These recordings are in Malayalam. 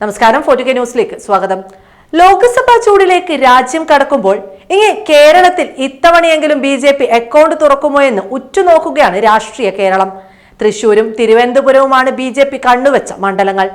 നമസ്കാരം ഫോർട്ടി കെ ന്യൂസിലേക്ക് സ്വാഗതം. ലോക്സഭാ ചൂടിലേക്ക് രാജ്യം കടക്കുമ്പോൾ ഇനി കേരളത്തിൽ ഇത്തവണയെങ്കിലും ബി ജെ പി അക്കൗണ്ട് തുറക്കുമോ എന്ന് ഉറ്റുനോക്കുകയാണ് രാഷ്ട്രീയ കേരളം. തൃശൂരും തിരുവനന്തപുരവുമാണ് ബി ജെ പി കണ്ണുവെച്ച മണ്ഡലങ്ങൾ.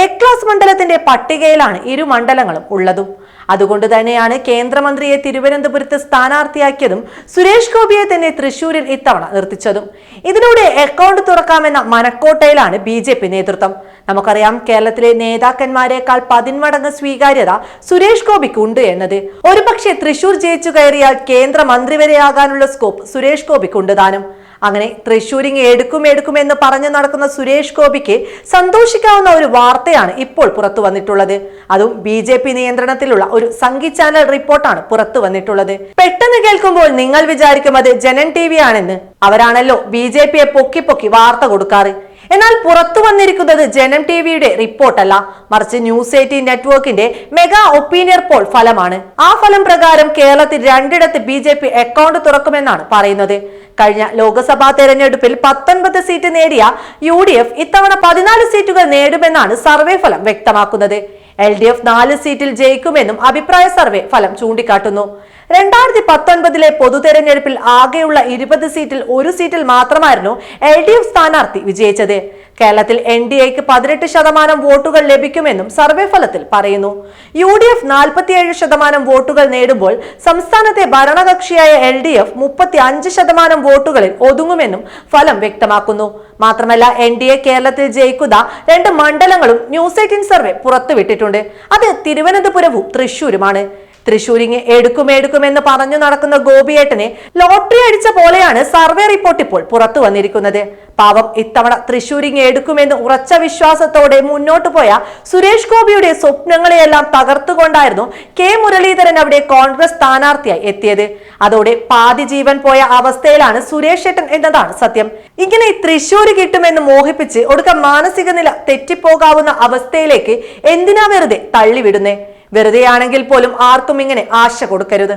എ ക്ലാസ് മണ്ഡലത്തിന്റെ പട്ടികയിലാണ് ഇരു മണ്ഡലങ്ങളും ഉള്ളതും. അതുകൊണ്ട് തന്നെയാണ് കേന്ദ്രമന്ത്രിയെ തിരുവനന്തപുരത്ത് സ്ഥാനാർത്ഥിയാക്കിയതും സുരേഷ് ഗോപിയെ തന്നെ തൃശൂരിൽ ഇത്തവണ നിർത്തിച്ചതും. ഇതിലൂടെ അക്കൗണ്ട് തുറക്കാമെന്ന മനക്കോട്ടയിലാണ് ബി ജെ പി നേതൃത്വം. നമുക്കറിയാം കേരളത്തിലെ നേതാക്കന്മാരെക്കാൾ പതിന്മടങ്ങ് സ്വീകാര്യത സുരേഷ് ഗോപിക്ക് ഉണ്ട് എന്നത്. ഒരുപക്ഷെ തൃശൂർ ജയിച്ചു കയറിയാൽ കേന്ദ്രമന്ത്രി വരെയാകാനുള്ള സ്കോപ്പ് സുരേഷ് ഗോപിക്കുണ്ട് താനും. അങ്ങനെ തൃശൂരിങ് എടുക്കും എടുക്കും എന്ന് പറഞ്ഞു നടക്കുന്ന സുരേഷ് ഗോപിക്ക് സന്തോഷിക്കാവുന്ന ഒരു വാർത്തയാണ് ഇപ്പോൾ പുറത്തു വന്നിട്ടുള്ളത്. അതും ബി ജെ പി നിയന്ത്രണത്തിലുള്ള ഒരു സംഗി ചാനൽ റിപ്പോർട്ടാണ് പുറത്തു വന്നിട്ടുള്ളത്. പെട്ടെന്ന് കേൾക്കുമ്പോൾ നിങ്ങൾ വിചാരിക്കും അത് ജനൻ ടി വി ആണെന്ന്. അവരാണല്ലോ ബി ജെ പിയെ പൊക്കി പൊക്കി വാർത്ത കൊടുക്കാറ്. എന്നാൽ പുറത്തു വന്നിരിക്കുന്നത് ജനം ടി വിയുടെ റിപ്പോർട്ടല്ല. മറിച്ച് ന്യൂസ് എയ്റ്റീൻ നെറ്റ്വർക്കിന്റെ മെഗാ ഒപ്പീനിയർ പോൾ ഫലമാണ്. ആ ഫലം പ്രകാരം കേരളത്തിൽ രണ്ടിടത്ത് ബി ജെ പി അക്കൗണ്ട് തുറക്കുമെന്നാണ് പറയുന്നത്. കഴിഞ്ഞ ലോക്സഭാ തെരഞ്ഞെടുപ്പിൽ പത്തൊൻപത് സീറ്റ് നേടിയ യു ഡി എഫ് ഇത്തവണ പതിനാല് സീറ്റുകൾ നേടുമെന്നാണ് സർവേ ഫലം വ്യക്തമാക്കുന്നത്. എൽ ഡി എഫ് നാല് സീറ്റിൽ ജയിക്കുമെന്നും അഭിപ്രായ സർവേ ഫലം ചൂണ്ടിക്കാട്ടുന്നു. രണ്ടായിരത്തി പത്തൊൻപതിലെ പൊതുതെരഞ്ഞെടുപ്പിൽ ആകെയുള്ള ഇരുപത് സീറ്റിൽ ഒരു സീറ്റിൽ മാത്രമായിരുന്നു എൽ ഡി എഫ് സ്ഥാനാർത്ഥി വിജയിച്ചത്. കേരളത്തിൽ എൻ ഡി എക്ക് പതിനെട്ട് ശതമാനം വോട്ടുകൾ ലഭിക്കുമെന്നും സർവേ ഫലത്തിൽ പറയുന്നു. യു ഡി എഫ് നാൽപ്പത്തിയേഴ് ശതമാനം വോട്ടുകൾ നേടുമ്പോൾ സംസ്ഥാനത്തെ ഭരണകക്ഷിയായ എൽ ഡി എഫ് മുപ്പത്തി അഞ്ച് ശതമാനം വോട്ടുകളിൽ ഒതുങ്ങുമെന്നും ഫലം വ്യക്തമാക്കുന്നു. മാത്രമല്ല എൻ ഡി എ കേരളത്തിൽ ജയിക്കുന്ന രണ്ട് മണ്ഡലങ്ങളും ന്യൂസ് എയ്റ്റീൻ സർവേ പുറത്തുവിട്ടിട്ടുണ്ട്. അത് തിരുവനന്തപുരവും തൃശൂരുമാണ് തൃശൂരിങ് എന്ന് പറഞ്ഞു നടക്കുന്ന ഗോപിയേട്ടനെ ലോട്ടറി അടിച്ച പോലെയാണ് സർവേ റിപ്പോർട്ട് ഇപ്പോൾ പുറത്തു വന്നിരിക്കുന്നത്. പാവം ഇത്തവണ തൃശൂരിങ് എടുക്കുമെന്ന് ഉറച്ച വിശ്വാസത്തോടെ മുന്നോട്ടു പോയ സുരേഷ് ഗോപിയുടെ സ്വപ്നങ്ങളെയെല്ലാം തകർത്തുകൊണ്ടായിരുന്നു കെ മുരളീധരൻ അവിടെ കോൺഗ്രസ് സ്ഥാനാർത്ഥിയായി എത്തിയത്. അതോടെ പാതി ജീവൻ പോയ അവസ്ഥയിലാണ് സുരേഷ് ഏട്ടൻ എന്നതാണ് സത്യം. ഇങ്ങനെ തൃശൂര് കിട്ടുമെന്ന് മോഹിപ്പിച്ച് ഒടുക്ക മാനസിക നില തെറ്റിപ്പോകാവുന്ന അവസ്ഥയിലേക്ക് എന്തിനാ വെറുതെ തള്ളിവിടുന്നേ? വെറുതെയാണെങ്കിൽ പോലും ആർക്കും ഇങ്ങനെ ആശ കൊടുക്കരുത്.